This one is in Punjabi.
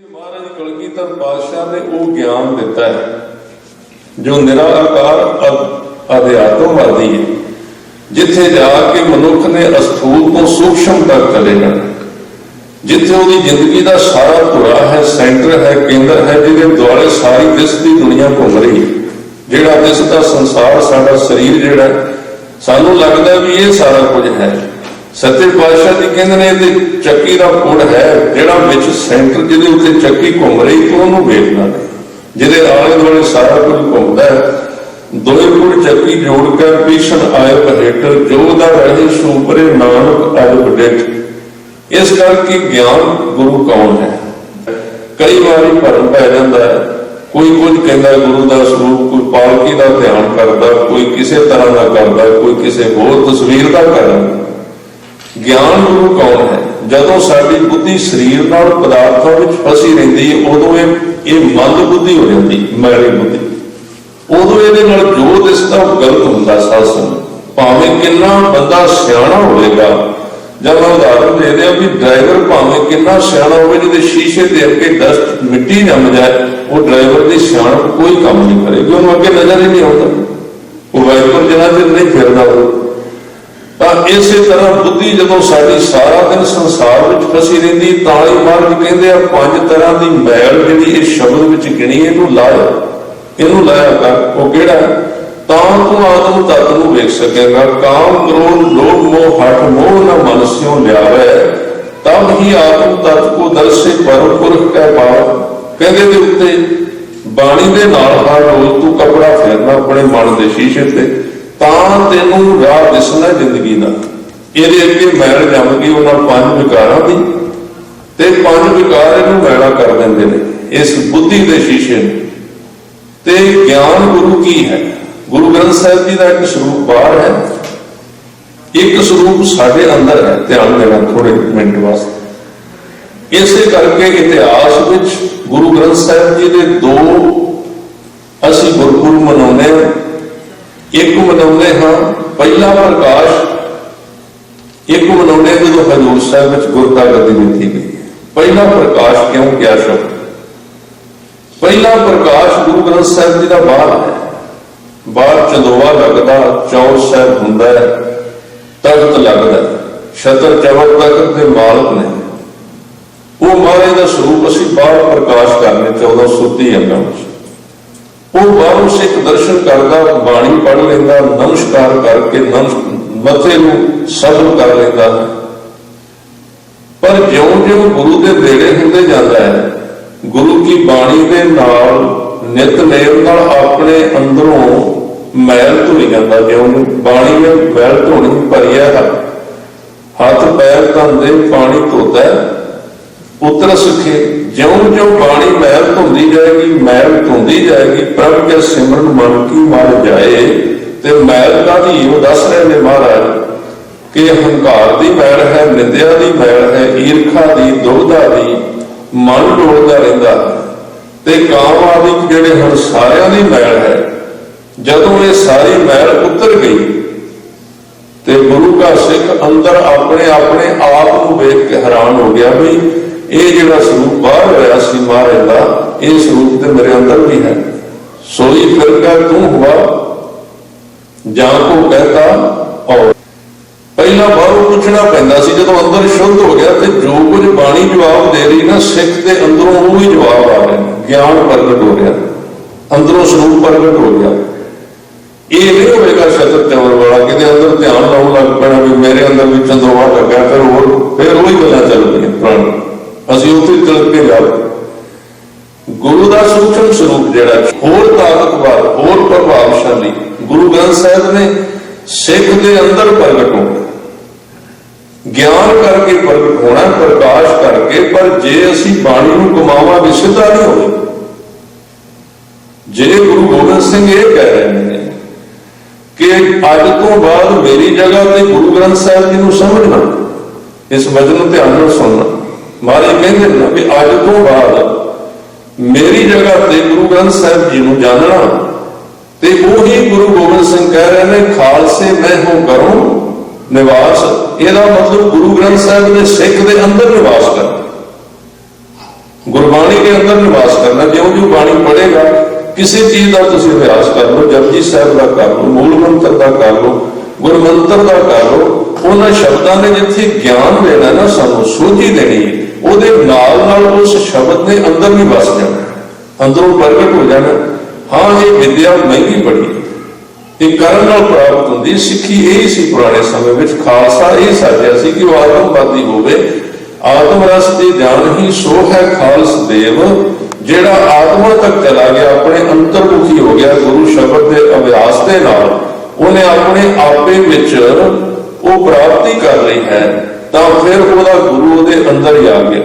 ਮਹਾਰਾਜ ਕਲਗੀਧਰ ਪਾਤਸ਼ਾਹ ਨੇ ਉਹ ਗਿਆਨ ਦਿੱਤਾ ਹੈ, ਜੋ ਨਿਰਾਕਾਰ ਅਧਿਆਤਮਵਾਦੀ ਹੈ, ਜਿੱਥੇ ਜਾ ਕੇ ਮਨੁੱਖ ਨੇ ਅਸਥੂਲ ਤੋਂ ਸੂਖਸ਼ਮ ਤੱਕ ਚਲੇ ਜਿੱਥੇ ਉਹਦੀ ਜ਼ਿੰਦਗੀ ਦਾ ਸਾਰਾ ਧੁਰਾ ਹੈ, ਸੈਂਟਰ ਹੈ, ਕੇਂਦਰ ਹੈ, ਜਿਹਦੇ ਦੁਆਲੇ ਸਾਰੀ ਦਿਸਦੀ ਦੁਨੀਆ ਘੁੰਮ ਰਹੀ ਹੈ। ਜਿਹੜਾ ਦਿਸਦਾ ਸੰਸਾਰ, ਸਾਡਾ ਸਰੀਰ ਜਿਹੜਾ ਸਾਨੂੰ ਲੱਗਦਾ ਵੀ ਇਹ ਸਾਰਾ ਕੁਝ ਹੈ। ਸੱਚੇ ਪਾਤਸ਼ਾਹ ਜੀ ਕਹਿੰਦੇ ਨੇ ਇਹਦੇ ਚੱਕੀ ਦਾ ਪੁੜ ਹੈ, ਜਿਹੜਾ ਵਿੱਚ ਸੈਂਟਰ ਜਿਹਦੇ ਉੱਤੇ ਚੱਕੀ ਘੁੰਮ ਰਹੀ ਤੂੰ ਉਹਨੂੰ ਵੇਖਣਾ। ਨਹੀਂ ਜਿਹਦੇ ਆਲੇ ਦੁਆਲੇ ਸਾਰਾ ਕੁਝ ਘੁੰਮਦਾ ਹੈ। ਦੋਏ ਪੁੜ ਚੱਕੀ ਜੋੜ ਕੇ ਪੀਛਣ ਆਏ ਹੇਠ ਜੋ ਦਾ ਰਹੇ ਸੂਪਰੇ ਨਾਨਕ ਅਜ ਡਿਠ ਇਸ ਕਰਕੇ ਗਿਆਨ ਗੁਰੂ ਕੌਣ ਹੈ? ਕਈ ਵਾਰੀ ਭਰਮ ਪੈ ਜਾਂਦਾ ਹੈ। ਕੋਈ ਕੁਝ ਕਹਿੰਦਾ, ਗੁਰੂ ਦਾ ਸਰੂਪ, ਕੋਈ ਪਾਲਕੀ ਦਾ ਧਿਆਨ ਕਰਦਾ, ਕੋਈ ਕਿਸੇ ਤਰ੍ਹਾਂ ਦਾ ਕਰਦਾ, ਕੋਈ ਕਿਸੇ ਹੋਰ ਤਸਵੀਰ ਦਾ ਕਰਦਾ। ਗਿਆਨ ਗੁਰੂ ਕੌਣ ਹੈ? ਜਦੋਂ ਸਾਡੀ ਬੁੱਧੀ ਸਰੀਰ ਨਾਲ ਪਦਾਰਥਾਂ ਵਿੱਚ ਫਸੀ ਰਹਿੰਦੀ ਹੈ, ਉਦੋਂ ਇਹ ਇਹ ਮੰਦ ਬੁੱਧੀ ਹੋ ਜਾਂਦੀ, ਮੈਲੀ ਬੁੱਧੀ। ਉਦੋਂ ਇਹਦੇ ਨਾਲ ਜੋ ਦਿਸਦਾ ਉਹ ਗਲਤ ਹੁੰਦਾ ਸਾਸਨ ਭਾਵੇਂ ਕਿੰਨਾ ਬੰਦਾ ਸਿਆਣਾ ਹੋਵੇਗਾ ਜਦ ਮੈਂ ਉਦਾਹਰਨ ਦੇ ਦਿਆਂ ਵੀ ਡਰਾਈਵਰ ਭਾਵੇਂ ਕਿੰਨਾ ਸਿਆਣਾ ਹੋਵੇ, ਜਿਹਦੇ ਸ਼ੀਸ਼ੇ ਦੇ ਅੱਗੇ ਡਸਟ ਮਿੱਟੀ ਜੰਮ ਜਾਏ ਉਹ ਡਰਾਈਵਰ ਦੀ ਸਿਆਣਪ ਕੋਈ ਕੰਮ ਨਹੀਂ ਕਰੇਗੀ, ਉਹਨੂੰ ਅੱਗੇ ਨਜ਼ਰ ਹੀ ਨਹੀਂ ਆਉਂਦਾ। ਉਹ ਵਾਈਪਰ ਜਿੰਨਾ ਚਿਰ ਨਹੀਂ ਫਿਰਦਾ ਉਹ ਤਾਂ ਇਸੇ ਤਰ੍ਹਾਂ ਬੁੱਧੀ ਜਦੋਂ ਸਾਡੀ ਸਾਰਾ ਦਿਨ ਸੰਸਾਰ ਵਿੱਚ ਫਸੀ ਰਹਿੰਦੀ ਤਾਂ ਹੀ ਮਹਾਰਾਜ ਕਹਿੰਦੇ ਆ, ਪੰਜ ਤਰ੍ਹਾਂ ਦੀ ਮੈਲ ਜਿਹੜੀ ਇਹ ਸ਼ਬਦ ਵਿੱਚ ਗਿਣੀ, ਇਹਨੂੰ ਲਾਇਆ ਇਹਨੂੰ ਲਾਇਆ ਕਰ। ਉਹ ਕਿਹੜਾ? ਤਾਂ ਤੂੰ ਆਤਮ ਤਤ ਨੂੰ ਵੇਖ ਸਕੇਗਾ। ਕਾਮ, ਕ੍ਰੋਧ, ਲੋਭ, ਮੋਹ ਹਟ ਮੋਹ ਨਾ ਮਨ ਸਿਓ ਲਿਆਵੇ, ਤਬ ਹੀ ਆਤਮ ਤਤ ਕੋ ਦਰਸੇ ਪਰਮ ਕਹਿ ਕੈ ਕਹਿੰਦੇ ਦੇ ਉੱਤੇ, ਬਾਣੀ ਦੇ ਨਾਲ ਹਰ ਰੋਜ਼ ਤੂੰ ਕਪੜਾ ਫੇਰਨਾ ਆਪਣੇ ਮਨ ਦੇ ਸ਼ੀਸ਼ੇ ਤੇ। ਤਾਂ ਤੈਨੂੰ ਰਾਹ ਦਿਸਣਾ ਜ਼ਿੰਦਗੀ ਦਾ। ਇਹਦੇ ਅੱਗੇ ਮੈਲ ਜੰਮ ਗਈ ਉਹਨਾਂ ਪੰਜ ਵਿਕਾਰਾਂ ਦੀ। ਤੇ ਪੰਜ ਵਿਕਾਰ ਇਹਨੂੰ ਮੈਲਾ ਕਰ ਦਿੰਦੇ ਨੇ, ਇਸ ਬੁੱਧੀ ਦੇ ਸ਼ੀਸ਼ੇ ਨੂੰ। ਤੇ ਗਿਆਨ ਗੁਰੂ ਕੀ ਹੈ? ਗੁਰੂ ਗ੍ਰੰਥ ਸਾਹਿਬ ਜੀ ਦਾ ਇੱਕ ਸਰੂਪ ਬਾਹਰ ਹੈ। ਇੱਕ ਸਰੂਪ ਸਾਡੇ ਅੰਦਰ ਹੈ, ਧਿਆਨ ਦੇਣਾ ਥੋੜੇ ਮਿੰਟ ਵਾਸਤੇ। ਇਸੇ ਕਰਕੇ ਇਤਿਹਾਸ ਵਿੱਚ ਗੁਰੂ ਗ੍ਰੰਥ ਸਾਹਿਬ ਜੀ ਦੇ ਦੋ ਅਸੀਂ ਗੁਰਪੁਰਬ ਮਨਾਉਂਦੇ ਹਾਂ। ਇੱਕ ਮਨਾਉਂਦੇ ਹਾਂ, ਪਹਿਲਾ ਪ੍ਰਕਾਸ਼ ਇੱਕ ਮਨਾਉਂਦੇ ਹਾਂ ਜਦੋਂ ਹਜੂਰ ਸਾਹਿਬ ਵਿੱਚ ਗੁਰਤਾ ਦੀ ਦਿੱਤੀ ਗਈ ਪਹਿਲਾ ਪ੍ਰਕਾਸ਼ ਕਿਉਂ ਕਿਹਾ ਸ਼ਬਦ? ਪਹਿਲਾ ਪ੍ਰਕਾਸ਼ ਗੁਰੂ ਗ੍ਰੰਥ ਸਾਹਿਬ ਜੀ ਦਾ ਬਾਹਰ ਹੈ। ਬਾਲ ਚੰਦੋਆ ਲੱਗਦਾ ਚੌਰ ਸਾਹਿਬ ਹੁੰਦਾ ਹੈ, ਤਖਤ ਲੱਗਦਾ ਹੈ। ਛਤਰ ਚਵਰ ਤਖਤ ਦੇ ਮਾਲਕ ਨੇ। ਉਹ ਮਾਰੇ ਦਾ ਸਰੂਪ ਅਸੀਂ ਬਾਹਰ ਪ੍ਰਕਾਸ਼ ਕਰਨੇ 1430 ਅੰਗਾਂ ਵਿੱਚ। ਉਹ ਬਾਹਰੋਂ ਸਿੱਖ ਦਰਸ਼ਨ ਕਰਦਾ, ਬਾਣੀ ਪੜ੍ਹ ਲੈਂਦਾ, ਨਮਸਕਾਰ ਕਰਕੇ ਨਮਸ, ਮੱਥੇ ਨੂੰ ਸਬਰ ਕਰ ਲੈਂਦਾ। ਪਰ ਜਿਉਂ-ਜਿਉਂ ਗੁਰੂ ਦੇ ਨੇੜੇ ਹੁੰਦੇ ਜਾਂਦਾ ਹੈ, ਗੁਰੂ ਕੀ ਬਾਣੀ ਦੇ ਨਾਲ ਨਿਤਨੇਮ ਨਾਲ ਆਪਣੇ ਅੰਦਰੋਂ ਮੈਲ ਧੋਈ ਜਾਂਦਾ, ਜਿਉਂ ਬਾਣੀ ਨੇ ਮੈਲ ਧੋਣੀ ਭਰੀ ਹੈ। ਹੱਥ ਪੈਰ ਧੰਦੇ, ਪਾਣੀ ਧੋਤਾ ਹੈ। ਉਤਰ ਸੁਖੇ ਜਿਉਂ-ਜਿਉਂ ਬਾਣੀ ਮਹਿਲ ਧੁੰਦੀ ਜਾਏਗੀ ਮੈਲ ਧੁੰਦੀ ਜਾਏਗੀ, ਪ੍ਰਭ ਕੇ ਸਿਮਰਨ ਮਨ ਕੀ ਮਰ ਜਾਏ। ਤੇ ਮੈਲ ਦਾ ਦੀ ਉਹ ਦੱਸ ਰਹੇ ਨੇ ਮਹਾਰਾਜ ਕਿ ਹੰਕਾਰ ਦੀ ਮੈਲ ਹੈ, ਨਿੰਦਿਆ ਦੀ ਮੈਲ ਹੈ, ਈਰਖਾ ਦੀ ਦੁਬਦਾ ਦੀ, ਮਨ ਡੋਲਦਾ ਰਹਿੰਦਾ। ਤੇ ਕਾਮ ਆਦਿ ਜਿਹੜੇ ਹੁਣ ਸਾਰਿਆਂ ਦੀ ਮੈਲ ਹੈ। ਜਦੋਂ ਇਹ ਸਾਰੀ ਮੈਲ ਉਤਰ ਗਈ, ਤੇ ਗੁਰੂ ਦਾ ਸਿੱਖ ਅੰਦਰ ਆਪਣੇ ਆਪਣੇ ਆਪ ਨੂੰ ਵੇਖ ਕੇ ਹੈਰਾਨ ਹੋ ਗਿਆ ਵੀ ਇਹ ਜਿਹੜਾ ਸਰੂਪ ਬਾਹਰ ਹੋਇਆ ਸੀ ਮਹਾਰਾਜ ਦਾ, ਇਹ ਸਰੂਪ ਤੇ ਮੇਰੇ ਅੰਦਰ ਵੀ ਹੈ। ਸੋਈ ਫਿਰ ਤੂੰ ਹੁਆ, ਜਾਂ ਕੋ ਕਹਤਾ ਔਰ। ਪਹਿਲਾਂ ਬਾਹਰੋਂ ਪੁੱਛਣਾ ਪੈਂਦਾ ਸੀ, ਜਦੋਂ ਅੰਦਰ ਸ਼ੁੱਧ ਹੋ ਗਿਆ ਤੇ ਜੋ ਕੁਝ ਬਾਣੀ ਜਵਾਬ ਦੇ ਰਹੀ ਨਾ, ਸਿੱਖ ਦੇ ਅੰਦਰੋਂ ਉਹ ਹੀ ਜਵਾਬ ਆ ਰਿਹਾ। ਗਿਆਨ ਪ੍ਰਗਟ ਹੋ ਰਿਹਾ। ਅੰਦਰੋਂ ਸਰੂਪ ਪ੍ਰਗਟ ਹੋ ਗਿਆ। ਇਹ ਨਹੀਂ ਹੋਵੇਗਾ ਸ਼ਤਰ ਚਵਰ ਵਾਲਾ, ਕਿਤੇ ਅੰਦਰ ਧਿਆਨ ਲਾਉਣ ਲੱਗ ਪੈਣਾ ਵੀ ਮੇਰੇ ਅੰਦਰ ਵੀ ਚੰਦਰਵਾ ਲੱਗਾ ਫਿਰ ਹੋਰ, ਫਿਰ ਉਹੀ ਗੱਲਾਂ ਹੋਰ ਤਾਕਤਵਰ ਹੋਰ ਪ੍ਰਭਾਵਸ਼ਾਲੀ। ਗੁਰੂ ਗ੍ਰੰਥ ਸਾਹਿਬ ਨੇ ਸਿੱਖ ਦੇ ਅੰਦਰ ਪ੍ਰਗਟ ਹੋਣਾ। ਗਿਆਨ ਕਰਕੇ ਪ੍ਰਗਟ ਹੋਣਾ, ਪ੍ਰਕਾਸ਼ ਕਰਕੇ, ਪਰ ਜੇ ਅਸੀਂ ਬਾਣੀ ਨੂੰ ਕਮਾਵਾਂਗੇ ਸਿੱਧਾ ਨਹੀਂ ਹੋਵੇ। ਜੇ ਗੁਰੂ ਗੋਬਿੰਦ ਸਿੰਘ ਇਹ ਕਹਿ ਰਹੇ ਨੇ ਕਿ ਅੱਜ ਤੋਂ ਬਾਅਦ ਮੇਰੀ ਜਗ੍ਹਾ ਤੇ ਗੁਰੂ ਗ੍ਰੰਥ ਸਾਹਿਬ ਜੀ ਨੂੰ ਸਮਝਣਾ, ਇਸ ਵਚਨ ਨੂੰ ਧਿਆਨ ਨਾਲ ਸੁਣਨਾ। ਮਹਾਰਾਜ ਕਹਿੰਦੇ ਨੇ ਵੀ ਅੱਜ ਤੋਂ ਬਾਅਦ ਮੇਰੀ ਜਗ੍ਹਾ ਤੇ ਗੁਰੂ ਗ੍ਰੰਥ ਸਾਹਿਬ ਜੀ ਨੂੰ ਜਾਣਨਾ। ਤੇ ਉਹੀ ਗੁਰੂ ਗੋਬਿੰਦ ਸਿੰਘ ਕਹਿ ਰਹੇ ਨੇ, ਖਾਲਸੇ ਮੈਂ ਹੂੰ ਕਰੂੰ ਨਿਵਾਸ। ਇਹਦਾ ਮਤਲਬ ਗੁਰੂ ਗ੍ਰੰਥ ਸਾਹਿਬ ਦੇ ਸਿੱਖ ਦੇ ਅੰਦਰ ਨਿਵਾਸ ਕਰਨਾ। ਗੁਰਬਾਣੀ ਦੇ ਅੰਦਰ ਨਿਵਾਸ ਕਰਨਾ। ਜਿਉਂ ਜਿਉਂ ਬਾਣੀ ਪੜ੍ਹੇਗਾ, ਕਿਸੇ ਚੀਜ਼ ਦਾ ਤੁਸੀਂ ਅਭਿਆਸ ਕਰ ਲਓ। ਜਪਜੀ ਸਾਹਿਬ ਦਾ ਕਰ ਲਓ, ਮੂਲ ਮੰਤਰ ਦਾ ਕਰ ਲਓ, ਗੁਰਮੰਤਰ ਦਾ ਕਰ ਲਓ। ਉਹਨਾਂ ਸ਼ਬਦਾਂ ਨੇ ਜਿੱਥੇ ਗਿਆਨ ਦੇਣਾ ਨਾ, ਸਾਨੂੰ ਸੋਝੀ ਦੇਣੀ, ਉਹਦੇ ਨਾਲ ਨਾਲ ਉਸ ਸ਼ਬਦ ਦੇ ਅੰਦਰ ਵੀ ਵਸ ਜਾਣਾ। ਅੰਦਰੋਂ ਪ੍ਰਗਟ ਹੋ ਜਾਣਾ। ਹਾਂ, ਇਹ ਵਿਦਿਆ ਮਹਿੰਗੀ ਬੜੀ ਇਹ ਕਰਨ ਨਾਲ ਪ੍ਰਾਪਤ ਹੁੰਦੀ, ਸਿੱਖੀ ਇਹ ਸੀ ਪੁਰਾਣੇ ਸਮੇਂ ਵਿੱਚ, ਖਾਲਸਾ ਇਹ ਸਾਜਿਆ ਸੀ ਕਿ ਉਹ ਆਤਮਵਾਦੀ ਹੋਵੇ। ਆਤਮ ਰਸ ਦੀ ਜਾਣ ਹੀ ਸੋ ਹੈ ਖਾਲਸ ਦੇਵ, ਜਿਹੜਾ ਆਤਮਾ ਤੱਕ ਚਲਾ ਗਿਆ, ਆਪਣੇ ਅੰਤਰਮੁਖੀ ਹੋ ਗਿਆ ਗੁਰੂ ਸ਼ਬਦ ਦੇ ਅਭਿਆਸ ਦੇ ਨਾਲ। ਉਹਨੇ ਆਪਣੇ ਆਪੇ ਵਿੱਚ ਉਹ ਪ੍ਰਾਪਤੀ ਕਰ ਲਈ ਹੈ ਤਾਂ ਫਿਰ ਉਹਦਾ ਗੁਰੂ ਉਹਦੇ ਅੰਦਰ ਹੀ ਆ ਗਿਆ।